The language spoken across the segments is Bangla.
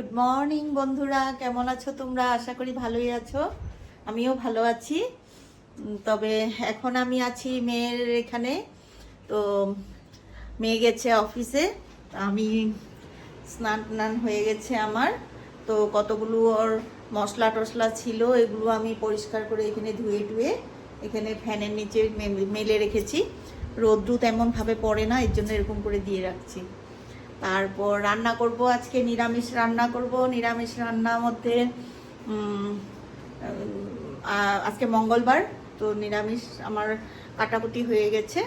গুড মর্নিং বন্ধুরা। কেমন আছো তোমরা? আশা করি ভালোই আছো। আমিও ভালো আছি। তবে এখন আমি আছি মেয়ের এখানে। তো মেয়ে গেছে অফিসে। আমি স্নান টান হয়ে গেছে আমার। তো কতগুলো ওর মশলা টশলা ছিল, এগুলো আমি পরিষ্কার করে এখানে ধুয়ে টুয়ে এখানে ফ্যানের নিচে মেলে রেখেছি। রোদ্রু তেমনভাবে পড়ে না, এর জন্য এরকম করে দিয়ে রাখছি। তারপর রান্না করব আজকে, নিরামিষ রান্না করব। নিরামিষ রান্নার মধ্যে আজকে মঙ্গলবার, তো নিরামিষ আমার কাটাকুটি হয়ে গেছে,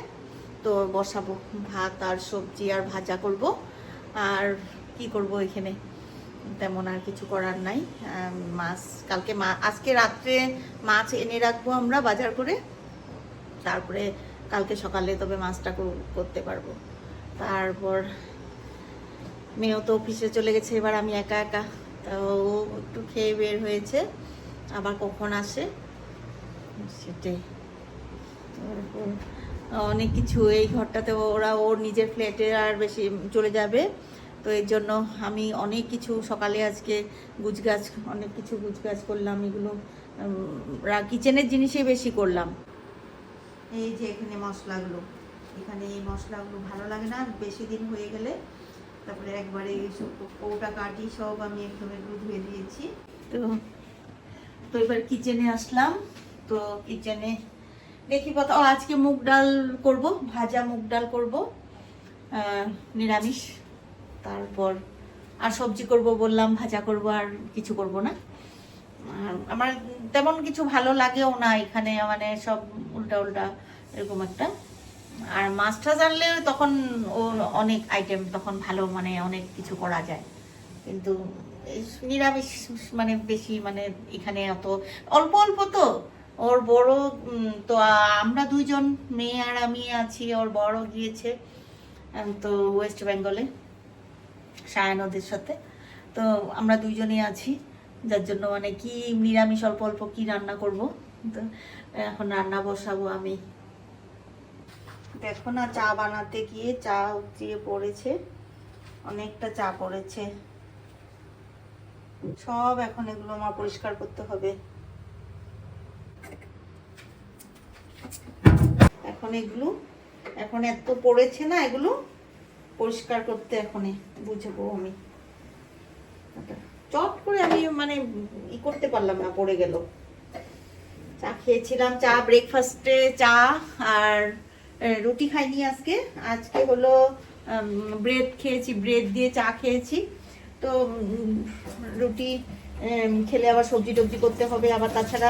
তো বসাবো ভাত আর সবজি আর ভাজা করব। আর কি করব এখানে? তেমন আর কিছু করার নাই। মাছ, কালকে মা, আজকে রাত্রে মাছ এনে রাখব আমরা বাজার করে। তারপরে কালকে সকালে তবে মাছটা করতে পারব। তারপর মেয়েও তো অফিসে চলে গেছে, এবার আমি একা একা। তো ও একটু খেয়ে বের হয়েছে, আবার কখন আসে? সেটাই। অনেক কিছু, এই ঘরটাতে ওরা, ওর নিজের ফ্ল্যাটে আর বেশি চলে যাবে। তো এর জন্য আমি অনেক কিছু, সকালে আজকে গুছগাছ অনেক কিছু গুছগাছ করলাম, এগুলো কিচেনের জিনিসই বেশি করলাম। এই যে এখানে মশলাগুলো, এখানে এই মশলাগুলো ভালো লাগে না, বেশি দিন হয়ে গেলে তারপরে একবারে সব কৌটা কাটি সব আমি একদম এগুলো ধুয়ে দিয়েছি। তো তো এবার কিচেনে আসলাম। তো কিচেনে দেখি ও, আজকে মুগ ডাল করব ভাজা মুগ ডাল করব নিরামিষ। তারপর আর সবজি করব বললাম ভাজা করব আর কিছু করব না। আমার তেমন কিছু ভালো লাগেও না এখানে মানে সব উল্টা উল্টা এরকম একটা। আর মাছটা জানলে তখন ওর অনেক আইটেম তখন ভালো মানে অনেক কিছু করা যায়। কিন্তু নিরামিষ মানে বেশি মানে এখানে অত, অল্প অল্প তো। ওর বড় তো আমরা দুইজন, মেয়ে আর আমি আছি, ওর বড় গিয়েছে তো ওয়েস্ট বেঙ্গলে সায়ন ওদের সাথে। তো আমরা দুইজনই আছি, যার জন্য মানে কি নিরামিষ, অল্প অল্প কি রান্না করব? তো এখন রান্না বসাবো আমি। দেখো না চা বানাতে গিয়ে চা উঠিয়ে পড়েছে, অনেকটা চা পড়েছে। সব এখন এগুলো আমার পরিষ্কার করতে হবে। এখন এগুলো, এখন এত পড়েছে না এগুলো, পরিষ্কার করতে এখনই, বুঝব আমি। চট করে আমি মানে ই করতে পারলাম না, পড়ে গেল। চা খেয়েছিলাম, চা ব্রেকফাস্টে চা আর রুটি খাইনি আজকে। আজকে হলো ব্রেড খেয়েছি, ব্রেড দিয়ে চা খেয়েছি। তো রুটি খেলে আবার সবজি টবজি করতে হবে। আবার তাছাড়া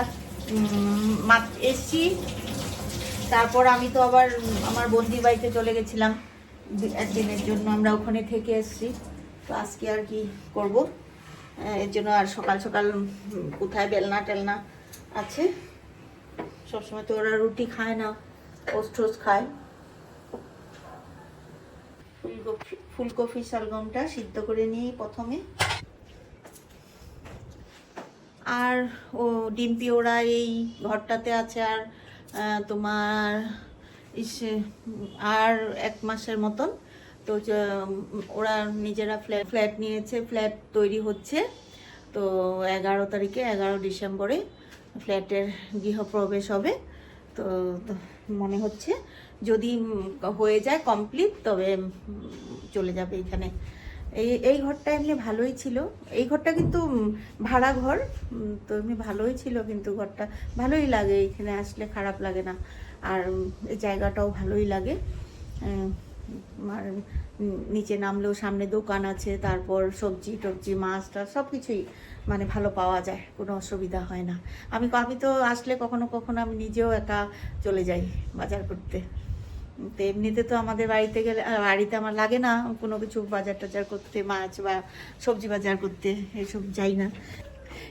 মাছ এসছি। তারপর আমি তো আবার, আমার বন্দির বাড়িতে চলে গেছিলাম। একদিনের জন্য আমরা ওখানে থেকে এসছি। তো আজকে আর কি করব? এর জন্য আর সকাল সকাল কোথায় বেলনা টেলনা আছে? সবসময় তো ওরা রুটি খায় না। ওস্ট টোস্ট খায়। ফুলকপি ফুলকপি শালগমটা সিদ্ধ করে নিই প্রথমে। আর ও ডিম্পি, ওরা এই ঘরটাতে আছে আর তোমার ইসে, আর এক মাসের মতন। তো ওরা নিজেরা ফ্ল্যাট ফ্ল্যাট নিয়েছে, ফ্ল্যাট তৈরি হচ্ছে। তো এগারো তারিখে, এগারো ডিসেম্বরে ফ্ল্যাটের গৃহপ্রবেশ হবে। তো মনে হচ্ছে যদি হয়ে যায় কমপ্লিট তবে চলে যাবে এখানে। এই এই ঘরটা এমনি ভালোই ছিল। এই ঘরটা কিন্তু ভাড়া ঘর তো এমনি ভালোই ছিল কিন্তু ঘরটা। ভালোই লাগে এখানে আসলে, খারাপ লাগে না। আর এই জায়গাটাও ভালোই লাগে। নিচে নামলেও সামনে দোকান আছে, তারপর সবজি টবজি, মাছ টাছ সব কিছুই মানে ভালো পাওয়া যায়, কোনো অসুবিধা হয় না। আমি আমি তো আসলে কখনো কখনো আমি নিজেও একা চলে যাই বাজার করতে। তো এমনিতে তো আমাদের বাড়িতে গেলে বাড়িতে আমার লাগে না কোনো কিছু বাজার টাজার করতে, মাছ বা সবজি বাজার করতে, এসব যাই না।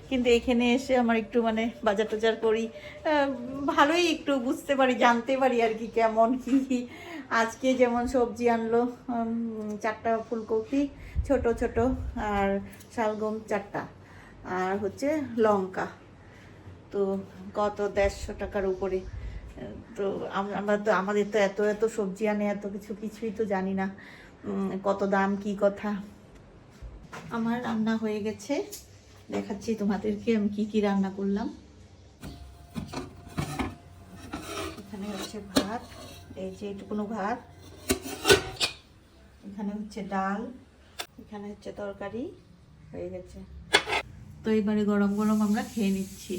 কিন্তু এখানে এসে আমার একটু মানে বাজার টাজার করি ভালোই একটু বুঝতে পারি, জানতে পারি আর কি কেমন কি। আজকে যেমন সবজি আনলো চারটা ফুলকপি, ছোট ছোট, আর শালগম চারটা, আর হচ্ছে লঙ্কা। তো কত দেড়শো টাকার উপরে, তো আমরা তো, আমাদের তো এত এত সবজি আনে, এত কিছু, কিছুই তো জানি না কত দাম, কি কথা। আমার রান্না হয়ে গেছে। দেখাচ্ছি তোমাদেরকে আমি কি কি রান্না করলাম। এখানে হচ্ছে ভাত, এই যে এটুকুনো ভাত। এখানে হচ্ছে ডাল, এখানে হচ্ছে তরকারি, হয়ে গেছে। তো এবারে গরম গরম আমরা খেয়ে নিচ্ছি।